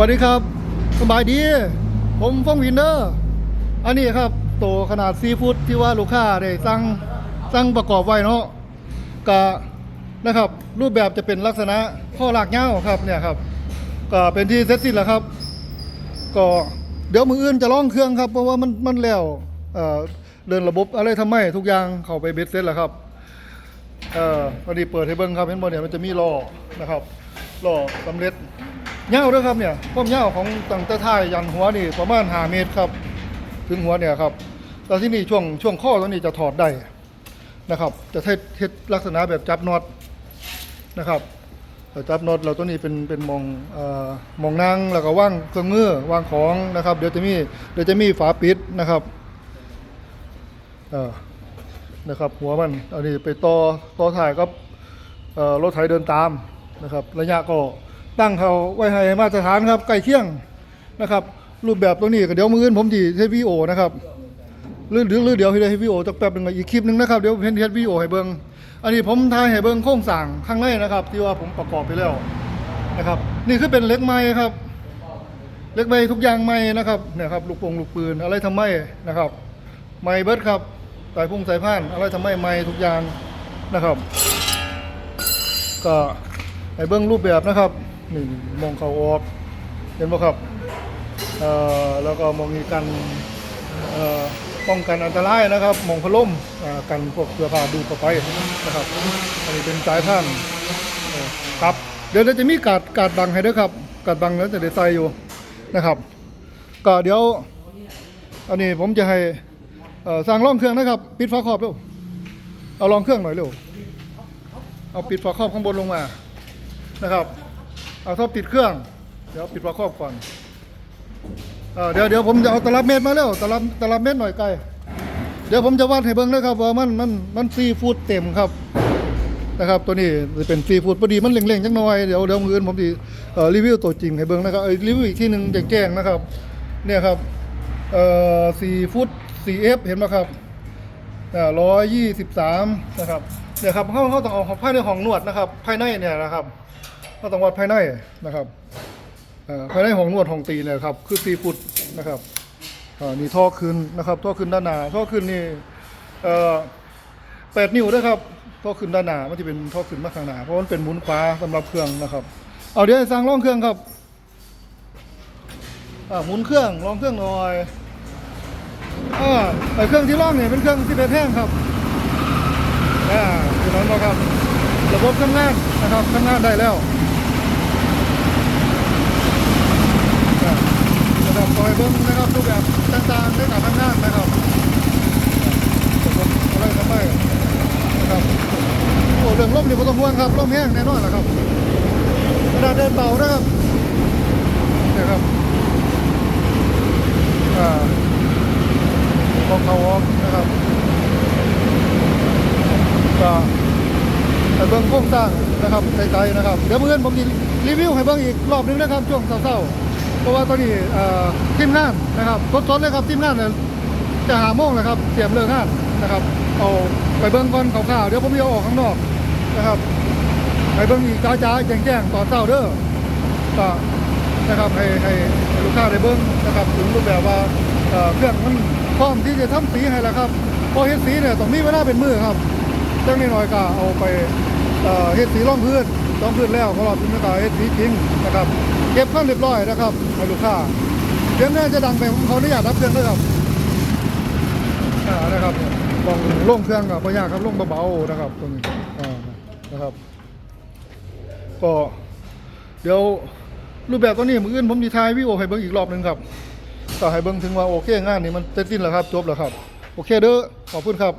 สวัสดีครับสบายดี ผมฟงวินเดอร์อันนี้ครับโตขนาดซีฟุตที่ว่าลูกค้าได้สั่งสั่งประกอบไว้เนาะกะนะครับ รูปแบบจะเป็นลักษณะข้อหลากเง้าครับเนี่ยครับ ก็เป็นที่เสร็จสิ้นแล้วครับ ก็เดี๋ยวมืออื่นจะล่องเครื่องครับ เพราะว่ามันมันแล้วเอ่อเดินระบบอะไรทำไมทุกอย่างเข้าไปเบ็ดเสร็จแล้วครับเอ่อพอดีเปิดให้เบิ้งครับเห็นบ่เนี่ยมันจะมีล้อนะครับล้อสำเร็จ ยาวด้วยครับเนี่ยความยาวของตั้งแต่ท้ายยันหัวนี่ประมาณ5เมตรครับ ถึงหัวเนี่ยครับแต่ที่นี่ช่วงช่วงข้อตัวนี้จะถอดได้นะครับ จะเทเทศลักษณะแบบจับน็อตนะครับจับน็อตเราตัวนี้เป็นเป็นมองอมองนั่งแล้วก็ว่างเครื่องมือวางของนะครับ เดี๋ยวจะมีเดี๋ยวจะมีฝาปิดนะครับนะครับ หัวมันอันนี้ไปต่อต่อถ่ายกับรถไถเดินตามนะครับ ระยะก็ ตั้งเขาไว้ให้มาตรฐานครับใกล้เคียงนะครับ รูปแบบตัวนี้ก็เดี๋ยวมืออื่นผมจีเทวีโอนะครับหรือหรือเดี๋ยวให้เทวีโอจักแป๊บนึงอีกคลิปหนึงนะครับเดี๋ยวเห็นเทวีโอให้เบิ้งอันนี้ผมถ่ายให้เบิ้งโครงสร้างข้างในนะครับ ที่ว่าผมประกอบไปแล้วนะครับ นี่คือเป็นเล็กไม้ครับ เล็กไม้ทุกอย่างไม้นะครับเนี่ยครับลูกปงลูกปืนอะไรทำไมนะครับไม้เบิร์ดครับสายพุ่งสายพานอะไรทำไมไม่ทุกอย่างนะครับ ก็ให้เบื้งรูปแบบนะครับ หนี่งมองเขาออกเห็นไหมครับแล้วก็มองมีกันป้องกันอันตรายนะครับ มองพล่มอ่ากันพวกเสื้อผ้าดูดเข้าไปนะครับอันนี้เป็นสายพานครับเดี๋ยวเราจะมีกาดกาดบังให้ด้วยครับ กาดบังแล้วจะได้ใส่อยู่นะครับ ก็เดี๋ยวอันนี้ผมจะให้เอ่อสั่งล่องเครื่องนะครับ ปิดฝาครอบเร็วเอาลองเครื่องหน่อยเร็วเอาปิดฝาครอบข้างบนลงมานะครับ เอาท็อปปิดเครื่อง เดี๋ยวปิดฝาครอบก่อนเดี๋ยวเดี๋ยวผมจะเอาตลับเมตรมาแล้วตลับตลับเมตรหน่อยไกลเดี๋ยวผมจะวัดให้เบิ่งนะครับว่ามันมันมันซีฟูดเต็มครับนะครับตัวนี้จะเป็นซีฟูดพอดีมันเล่งๆจังหน่อยเดี๋ยวเดี๋ยวมืออื่นผมจะรีวิวตัวจริงให้เบิ่งนะครับรีวิวอีกที่หนึ่งแจ้งๆนะครับเนี่ยครับเอ่อสี่ฟุตสี่เอฟเห็นไหมครับอ่าร้อยยี่สิบสามนะครับเนี่ยครับเข้าเข้าต้องเอาภายในห้องนวดนะครับ ภายในเนี่ยนะครับ เขาต้องวัดภายในนะครับภายในห้องนวดห้องตีเนี่ยครับคือสี่ฟุตนะครับนี่ท่อขึ้นนะครับท่อขึ้นด้านหน้าท่อขึ้นนี่แปดนิ้วนะครับท่อขึ้นด้านหน้ามันจะเป็นท่อขึ้นมาข้างหน้าเพราะมันเป็นหมุนขวาสำหรับเครื่องนะครับ เอาเดี๋ยวสร้างร่องเครื่องครับหมุนเครื่องลองเครื่องหน่อยอ่าไอเครื่องที่ล่องเนี่ยเป็นเครื่องที่เป็นแท่งครับอ่าคือนั้นบอกครับ ระบบทำงานนะครับทำงานได้แล้วอ่านะครับปล่อยเบิ้งนะครับรูปแบบต่างๆในการทำงานนะครับอะบบอะไรทำไมนะครับโอ้เรื่องลมนี่ไม่ต้องห่วงครับลมแห้งแน่นอนแหละครับเวลาเดินเบานะครับเนี่ยครับ อ่าของเขาออกนะครับก็ ไปเบิ้งโครงสร้างนะครับไกลๆนะครับ เดี๋ยวเพื่อนผมจะรีวิวให้เบิ้งอีกรอบหนึงนะครับช่วงเช้าๆเพราะว่าตอนนี้เอ่อทีมงานนะครับสดๆเลยครับทีมงานเนี่ยจะหาโมงนะครับเตรียมเลิกงานนะครับ เอาไปเบิ้งก่อนข่าวๆเดี๋ยวผมจะเอาออกข้างนอกนะครับไปเบิ้งอีกจ้าๆแจ้งๆตอนเช้าเด้อก็นะครับให้ให้ลูกค้าได้เบิ้งนะครับถึงรูปแบบว่าเอ่อเครื่องมันพร้อมที่จะทำสีให้แล้วครับพอเฮ็ดสีเนี่ยต้องมีเวลาเป็นมือครับ จังนิดหน่อยก็เอาไปเอ่อเฮ็ดสีร่องพื้นร่องพื้นแล้วพอเราถึงจะเฮ็ดสีจริงนะครับ เก็บข้างเรียบร้อยนะครับให้ลูกค้าเสียงน่าจะดังไปผมขออนุญาตรับเครื่องด้วยครับอ่านะครับลองลงเครื่องกับพยาครับลงเบาๆนะครับตรงนี้อ่านะครับ ก็เดี๋ยวรูปแบบตัวนี้มืออื่นผมจะถ่ายวิโอให้เบิ่งอีกรอบหนึ่งครับก็ให้เบิ่งถึงว่าโอเคงานนี้มันเสร็จสิ้นแล้วครับจบแล้วครับ โอเคเด้อขอบคุณครับ